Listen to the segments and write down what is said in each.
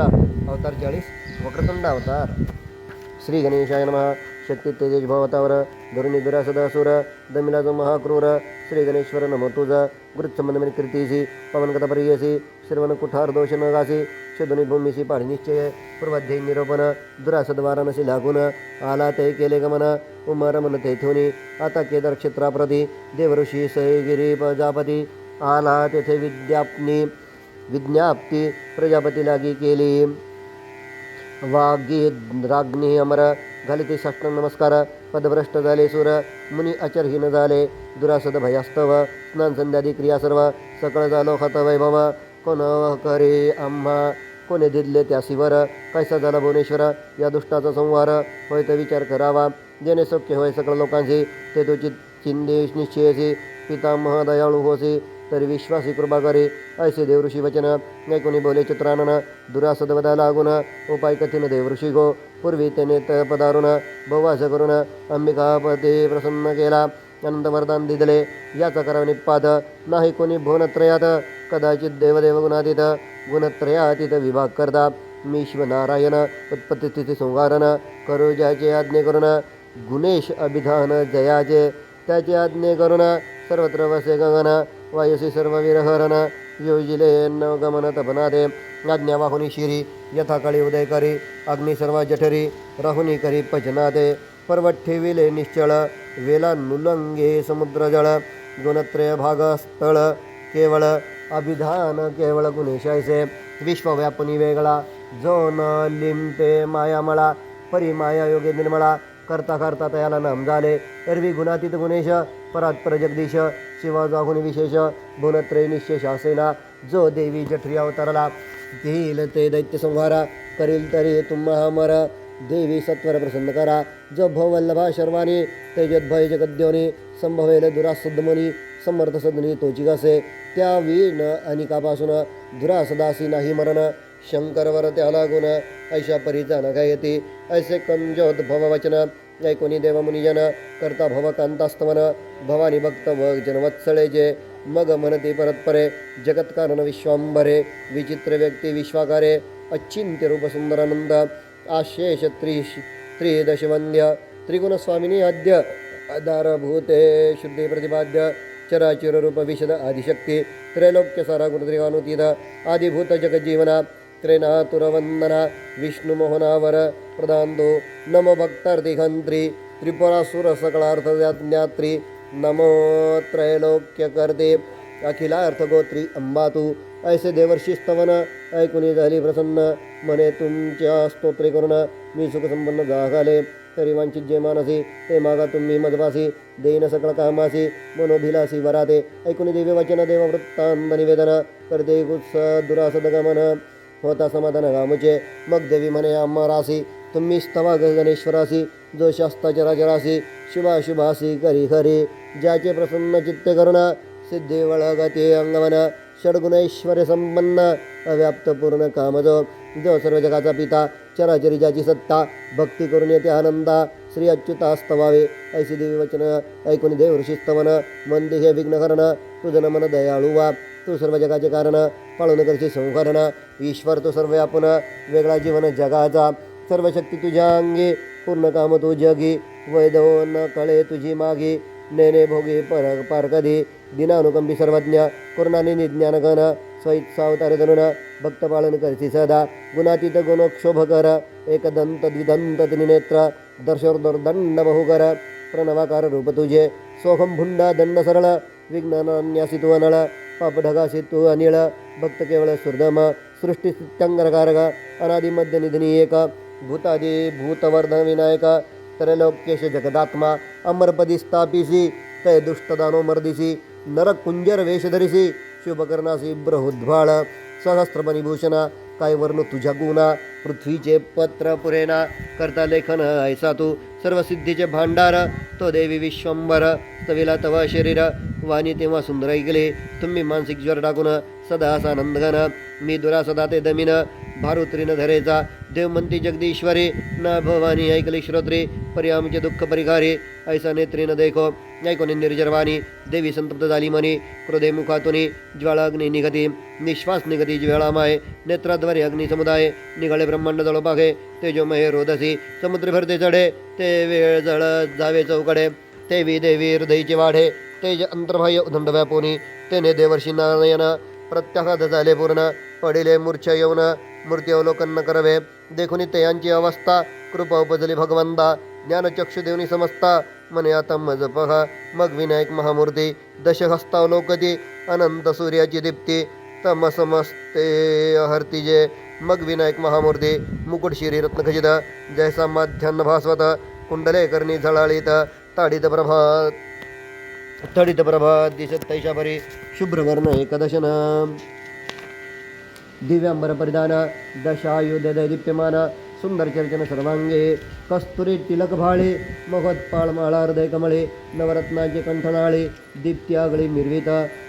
पंधरा अवतार चाळीस वक्रतुंड अवतार. श्री गणेशाय नम. शक्ती तेजेश भवतावर धरुणी दुरासदासुर दमिला जो महाक्रूर. श्री गणेश्वर नमो तुझा गुरुत्संबंधमिनी कीर्तीसी पवनकथा परियसी श्रवण कुठार दोष न गासी शोधुनी भूमीसी पाणी निश्चय पूर्वाध्यायी निरोपण दुरासदवारानसी लागून आला ते केले गमन उमर मन तेथुनी आता केदार क्षेत्राप्रती देवऋषी सयगिरी प्रजापती आला तेथे विद्यापनी विज्ञाप्ती प्रजापती लागी केली। वागी राग्नी अमर झाले ते साष्टांग नमस्कार पदभ्रष्ट झाले सुर मुनी अचरहीन झाले दुरासद भयास्तव स्नान संध्यादी क्रिया सर्व सकळ झालो खत वैभव कोण करे आम्हा कोणे दिदले त्या शिवर कैसा झाला भुवनेश्वर या दुष्टाचा संवार होय तर विचार करावा जेणे सौख्य होय सकळ लोकांशी ते तुझी चिंदेश निश्चयसी पितामह दयाळू होसी तरी विश्वासी कृपा करे ऐसे देवऋषी वचन ऐकुनी बोले चित्रानन दुरासदवदा लागून उपाय कथिन देवऋषी गो पूर्वी त्याने त पदारून बहुवास करून अंबिकापती प्रसन्न केला अनंत वरदान दिदले याचा करावा निपात नाही कोणी भुवनत्रयात कदाचित देवदेव गुणातीत गुणत्रयातीत विभाग करता मी शिवनारायण उत्पत्ती स्थिती संहारण करू ज्याचे आज्ञे करून गुणेश अभिधान जयाचे त्याची आज्ञे करून सर्वत्र वसे गगन वायुसी सर्व विरहरण योजिले नवगमन तपनादे आज्ञा वाहुनी शिरी यथाकाळी उदय करी अग्नि सर्व जठरी राहुनी करी पचनादे पर्वत ठेविले निश्चळ वेला नुलंगे समुद्रजळ गुणत्रय भाग स्थळ केवळ अभिधान केवळ गुणेशायसे विश्वव्यापनी वेगळा जो न लिमते मायामळा परिमाया योगे निर्मळा करता करता तयाला नाम झाले. एरवी गुणातीत गुणेश परात जगदीश शिवा जागुण विशेष गुणत्रय निशेष असेना. जो देवी जठरी अवतारला घेईल ते दैत्य संहारा करील तरी तुम्हा मर देवी सत्वर प्रसन्न करा. जो भवल्लभा शर्वानी तेजद्भय जगद्योनी संभवेल दुरासद्मनी समर्थ सदनी तोची कसे त्या वीण अनिकापासून दुरासदासी नाही मरण. शंकरवर त्याला गुण ऐशा परीचा न गायती ऐसे कंजोत भववचन ऐकोनी देवमुनिजन करता भव कांतास्तवन भवानी भक्त व जनवत्सळे जे मग म्हणते परत्परे जगत्कारण विश्वांबरे विचित्र व्यक्ती विश्वाकारे अचिंत्य रूप सुंदरानंद आशेष त्रि त्रिदशवंद्य त्रिगुणस्वामिनी अद्य आधारभूते शुद्धी प्रतिपाद्य चराचर रूप विशद आदिशक्ती त्रैलोक्य सारा गुणत्रिकानुतीत आदिभूत जगज्जीवना त्रिनातुरवंदना विष्णुमोहनावर प्रदांतो नमो भक्तार्थिघंत्री त्रिपुरासुर सकळार्थज्ञात्री नमो त्रैलोक्य करते अखिलार्थगोत्री अंबातू ऐसे देवर्षी स्तवन ऐकुनी झाली प्रसन्न म्हणे तुमच्या स्तोत्रे करून मी सुखसंपन्न जागाले तरी वांचित जे मानसी ते मागा तुम्ही मधवासी देईन सकळ कामासी मनोभिलासी वराते। ऐकुनी देवी वचन देव वृत्तांत निवेदन करते गुत्स दुरासद गमन। होता समाधान रामचे. मग देवी म्हणे रासी तुम्ही स्तवा गणेश्वरासी जो शास्ता चराचरासी शुभाशुभासी करी खरी ज्याचे प्रसन्न चित्ते करण सिद्धी वळगती अंगवन षडगुणैश्वर्य संपन्न अव्याप्त पूर्ण कामजो जो सर्व जगाचा पिता चराचरी ज्याची सत्ता भक्ती करून येते आनंदा श्री अच्युता स्तवावे ऐशी देवी वचन ऐकून देव ऋषी स्तवन मंदी हे विघ्न करण तुझं मन दयाळू वा तू सर्व जगाचे कारण पाळून करची संहरण ईश्वर तो सर्व आपण. वेगळा जीवन जगाचा. सर्व शक्ती तुझ्या अंगी. पूर्ण काम तू जगी. वैदव न कळे तुझी मागी. नेने भोगी पर पार कधी. दिनानुकंपी सर्वज्ञ. करुणाने निज्ञान गण स्वैत सावतार धनुन. भक्त पालन करसी सदा. गुणातीत गुणक्षोभ कर. एकदंत द्विदंत त्रिनेत्र बहु बहुकर प्रणवाकार रूप तुझे. सोहम भुंडा दंड सरळ. विघ्नान्यासी तू अनळ. पाप ढगासी तू अनिळ. भक्त केवळ सुर्दम सृष्टी स्थित्यंगरकारक अनादि मध्य निधिनी एक भूतादी भूतवर्धन विनायक त्रैलोक्येश जगदात्मा अमरपदी स्थापिसी तय दुष्टदानो मर्दिसी नरक कुंजर वेश धरिसी शुभकर्णासी ब्रहुद्वाळ सहस्त्रपणिभूषण काय वर्ण तुझ्या गुणा पृथ्वीचे पत्र पुरेना करता लेखन ऐसा तू सर्व सिद्धीचे भांडार तो देवी विश्वंभर स्तविला तव शरीर वाणी तेव्हा सुंदर ऐकले तुम्ही मानसिक ज्वर टाकून सदा असा नंदघन मी दुरा सदा ते दमिन. भारुत्रीन धरेचा. देवमंती जगदीश्वरी. न भवानी ऐकले श्रोत्री. परी आमचे दुःख परिघारी ऐसा नेत्रीन देखो. ऐकून निर्जरवाणी देवी संतप्त झाली म्हणे. क्रोधे मुखातुनी. ज्वाळाग्नी निघती. निश्वास निघती ज्वाळामाय नेत्राद्वारे अग्निसमुदाय निघाले ब्रह्मांड जळ तेजोमय रोधसी समुद्र भरते चढे. ते वेळ जळ जावे चौकडे. देवी देवी हृदयची वाढे. तेज अंतर्बाह्य उदंड व्यापोनी तेने देवर्षी नारायण प्रत्याघात झाले पूर्ण पडिले मूर्छा येऊन मूर्ती अवलोकन न करवे. देखुनी ते यांची अवस्था कृपा उपजली भगवंता ज्ञानचक्षु देवनी समजता मने आता मज पहा मग विनायक महामूर्ती दशहस्तावलोकती अनंत सूर्याची दीप्ती. तमसमस्ते हर्तिजे मग विनायक महामूर्ती मुकुट शिरी रत्नखचित जैसा माध्यान्न भास्वत कुंडले करणी झळाळीत ताडित प्रभा तडित प्रभा दिसत तैशापरी। शुभ्रवर्ण एकदशन। दिव्यांबर परिधान दशायुध दीप्यमान सुंदर चर्चन सर्वांगे कस्तुरी टिलक भाळे महोत्पाळ माळा हृदय कमळे नवरत्नाचे कंठनाळे दीप्ती आगळी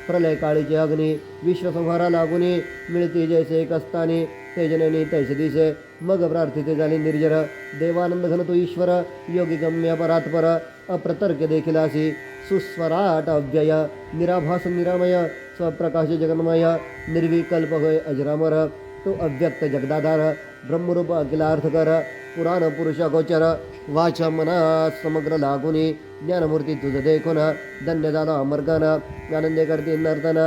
प्रलय काळीचे अग्नी विश्वसंहारा लागुनी मिळती जैसे कस्तानी तेजननी तैसे दिसे मग प्रार्थिते झाले निर्जर देवानंद घन तो ईश्वर योगी गम्य परात्पर अप्रतर्क देखील असी सुस्वराट अव्यय निराभास निरामय स्वप्रकाश जगन्मय निर्विकल्प होय अजरामर। तो अव्यक्त जगदाधार ब्रह्मरूप अखिलार्थकर पुराण पुरुष गोचर वाचा मना समग्र लागुनी ज्ञानमूर्ती तुझ देखून धन्य झाला अमर्गान आनंदे करते नर्तन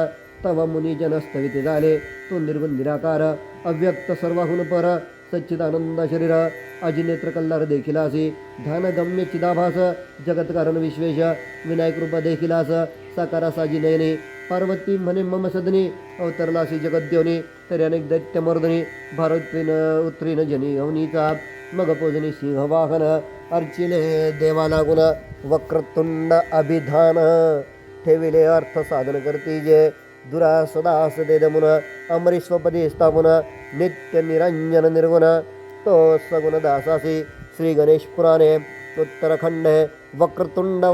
तव मुनी जनस्तविते झाले तो निर्गुण निराकार अव्यक्त सर्वाहून पर सच्चिदानंद शरीर अजिनेत्र कल्लार देखीलासी ध्यानगम्य चिदाभास जगत्कारण विश्वेश विनायक रूप साकारा साकारासाजी नयने पार्वती म्हणे मम सदनी अवतरलासी जगद्योनी तरी अनेक दैत्यमर्दनी भारतीन उत्रीन जनी अवनीचा मग पोजनी सिंहवाहन अर्चिले देवा लागून वक्रतुंड अभिधान ठेविले अर्थ साधन करती जे दुरा सदा दमुन अमरीश्वपदी स्थापन नित्य निरंजन निर्गुण। तो सगुण दासासी श्री गणेश पुराणे उत्तरखंडे वक्रतुंड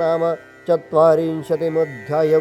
नाम चत्वारिंशतिमध्याय